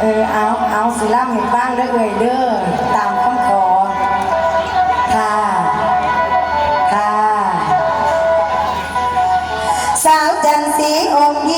เออเอาเอาสีล่มเห็นบ้างเด้อเอ่ยเด้อตามข้อขอค่ะค่ะสาวจันสีองค์ยิ